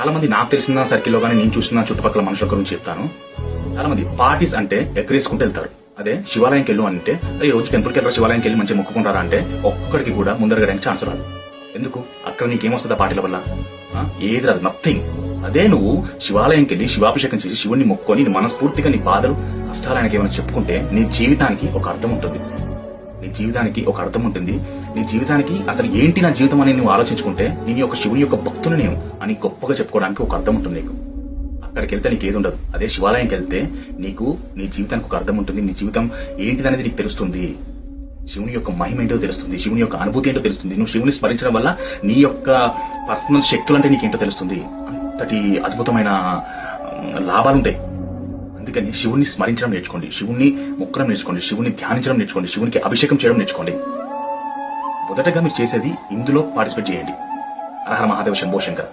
చాలా మంది నాకు తెలిసిన సర్కిల్లో కానీ నేను చూసిన చుట్టుపక్కల మనుషుల గురించి చెప్తాను. చాలా మంది పార్టీస్ అంటే ఎక్కరేసుకుంటూ వెళ్తారు. అదే శివాలయంకి వెళ్ళు అంటే ఈ రోజు టెంపుల్కి వెళ్ళారు శివాలయంకి వెళ్ళి మంచిగా మొక్కుకుంటారా? అంటే ఒక్కడికి కూడా ముందరగడానికి ఛాన్స్ రాదు. ఎందుకు? అక్కడ నీకేమొస్తుంది ఆ పార్టీల వల్ల? ఆ? ఏది రాదు. నథింగ్ అదే నువ్వు శివాలయంకి వెళ్ళి శివాభిషేకం చేసి శివుణ్ణి మొక్కుకొని మనస్ఫూర్తిగా నీ బాధలు కష్టాలు ఆయనకి ఏమైనా చెప్పుకుంటే నీ జీవితానికి ఒక అర్థం ఉంటుంది. నీ జీవితానికి ఒక అర్థం ఉంటుంది. నీ జీవితానికి అసలు ఏంటి నా జీవితం అని నువ్వు ఆలోచించుకుంటే నేను ఒక శివుని యొక్క భక్తుని నేను అని గొప్పగా చెప్పుకోవడానికి ఒక అర్థం ఉంటుంది నీకు. అక్కడికి వెళ్తే నీకు ఏది ఉండదు. అదే శివాలయంకి వెళ్తే నీకు నీ జీవితానికి ఒక అర్థం ఉంటుంది. నీ జీవితం ఏంటిదనేది నీకు తెలుస్తుంది. శివుని యొక్క మహిమ ఏంటో తెలుస్తుంది. శివుని యొక్క అనుభూతి ఏంటో తెలుస్తుంది. నువ్వు శివుని స్మరించడం వల్ల నీ యొక్క పర్సనల్ శక్తులు అంటే నీకేంటో తెలుస్తుంది. అంతటి అద్భుతమైన లాభాలు ఉంటాయి అందుకని శివుణ్ణి స్మరించడం నేర్చుకోండి. శివుణ్ణి మొక్కడం నేర్చుకోండి. శివుణ్ణి ధ్యానించడం నేర్చుకోండి. శివునికి అభిషేకం చేయడం నేర్చుకోండి. మొదటగా మీరు చేసేది ఇందులో పార్టిసిపేట్ చేయండి. హర మహాదేవ శంభో శంకర్.